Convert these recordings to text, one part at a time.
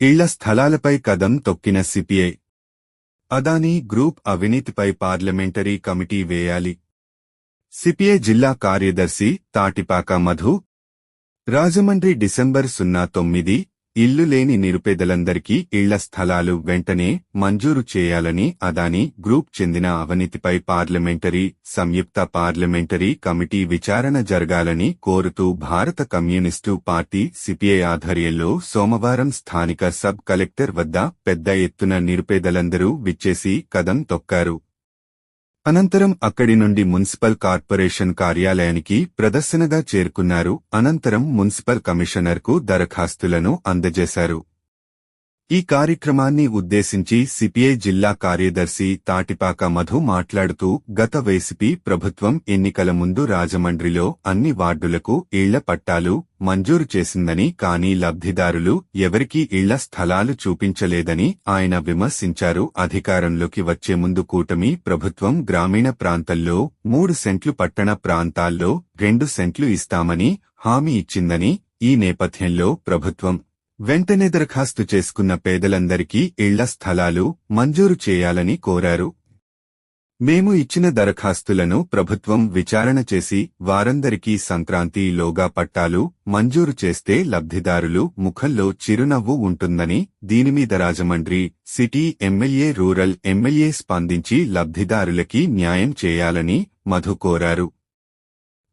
ఇళ్ళ స్థలాలపై కదం తొక్కిన సిపిఐ. అదానీ గ్రూప్ అవినీతిపై పార్లమెంటరీ కమిటీ వేయాలి. సిపిఐ జిల్లా కార్యదర్శి తాటిపాక మధు. రాజమండ్రి డిసెంబర్ సున్నా తొమ్మిది ఇల్లు లేని నిరుపేదలందరికీ ఇళ్ళ స్థలాలు వెంటనే మంజూరు చేయాలని అదాని గ్రూప్ చెందిన అవినీతిపై పార్లమెంటరీ సంయుక్త పార్లమెంటరీ కమిటీ విచారణ జరగాలని కోరుతూ భారత కమ్యూనిస్టు పార్టీ సిపిఐ ఆధ్వర్యంలో సోమవారం స్థానిక సబ్ కలెక్టర్ వద్ద పెద్ద ఎత్తున నిరుపేదలందరూ విచ్చేసి కదం తొక్కారు. అనంతరం అక్కడి నుండి మున్సిపల్ కార్పొరేషన్ కార్యాలయానికి ప్రదర్శనగా చేరుకున్నారు. అనంతరం మున్సిపల్ కమిషనర్కు దరఖాస్తులను అందజేశారు. ఈ కార్యక్రమాన్ని ఉద్దేశించి సిపిఐ జిల్లా కార్యదర్శి తాటిపాక మధు మాట్లాడుతూ గత వైసీపీ ప్రభుత్వం ఎన్నికల ముందు రాజమండ్రిలో అన్ని వార్డులకు ఇళ్ళ పట్టాలు మంజూరు చేసిందని కానీ లబ్ధిదారులు ఎవరికీ ఇళ్ళ స్థలాలు చూపించలేదని ఆయన విమర్శించారు. అధికారంలోకి వచ్చే ముందు కూటమి ప్రభుత్వం గ్రామీణ ప్రాంతాల్లో మూడు సెంట్లు పట్టణ ప్రాంతాల్లో రెండు సెంట్లు ఇస్తామని హామీ ఇచ్చిందని ఈ నేపథ్యంలో ప్రభుత్వం వెంటనే దరఖాస్తు చేసుకున్న పేదలందరికీ ఇళ్ళ స్థలాలు మంజూరు చేయాలని కోరారు. మేము ఇచ్చిన దరఖాస్తులను ప్రభుత్వం విచారణ చేసి వారందరికీ సంక్రాంతిలోగా పట్టాలు మంజూరు చేస్తే లబ్ధిదారులు ముఖంలో చిరునవ్వు ఉంటుందని దీనిమీద Rajahmundry city MLA rural MLA స్పందించి లబ్ధిదారులకి న్యాయం చేయాలని మధు కోరారు.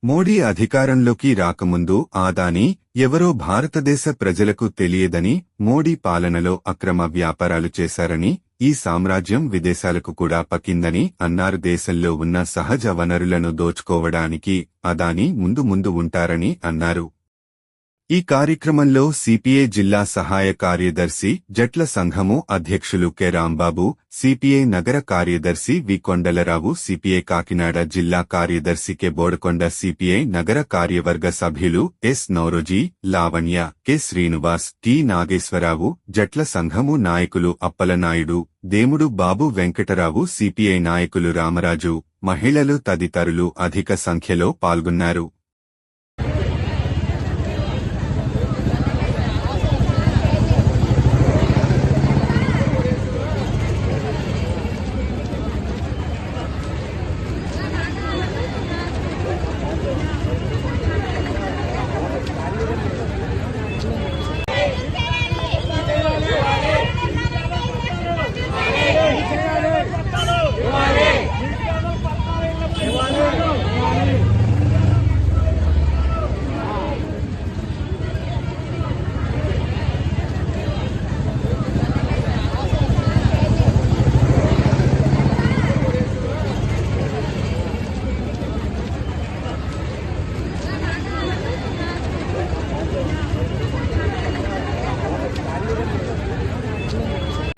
మోడీ అధికారంలోకి రాకముందు ఆదాని ఎవరో భారతదేశ ప్రజలకు తెలియదని మోడీ పాలనలో అక్రమ వ్యాపారాలు చేశారని ఈ సామ్రాజ్యం విదేశాలకు కూడా పకిందని అన్నారు. దేశంలో ఉన్న సహజ వనరులను దోచుకోవడానికి అదాని ముందు ముందు ఉంటారని అన్నారు. ఈ కార్యక్రమంలో సిపిఐ జిల్లా సహాయ కార్యదర్శి జట్ల సంఘము అధ్యక్షులు కె. రాంబాబు సిపిఐ నగర కార్యదర్శి వి. కొండలరావు సిపిఐ కాకినాడ జిల్లా కార్యదర్శి కె. బోడకొండ సిపిఐ నగర కార్యవర్గ సభ్యులు S. Nauroji Lavanya K. Srinivas T. Nageswararao జట్ల సంఘము నాయకులు అప్పలనాయుడు దేముడు బాబు వెంకటరావు సిపిఐ నాయకులు రామరాజు మహిళలు తదితరులు అధిక సంఖ్యలో పాల్గొన్నారు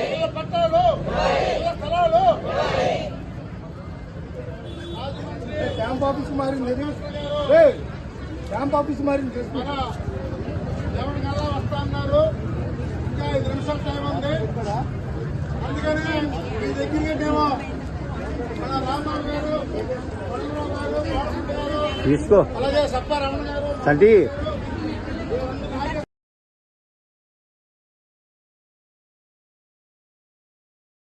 ఇళ్ళ పట్టాలు ఇళ్ళ స్థలాలు క్యాంప్ ఆఫీస్ మారింది. క్యాంప్ ఆఫీస్ మారింది ఎవరికల్లా వస్తా అన్నారు. ఇంకా ఐదు నిమిషాల టైం ఉంది. అందుకని మీ దగ్గరికి మేము మన రామారావు గారు గారు అలాగే సప్పారమణ గారు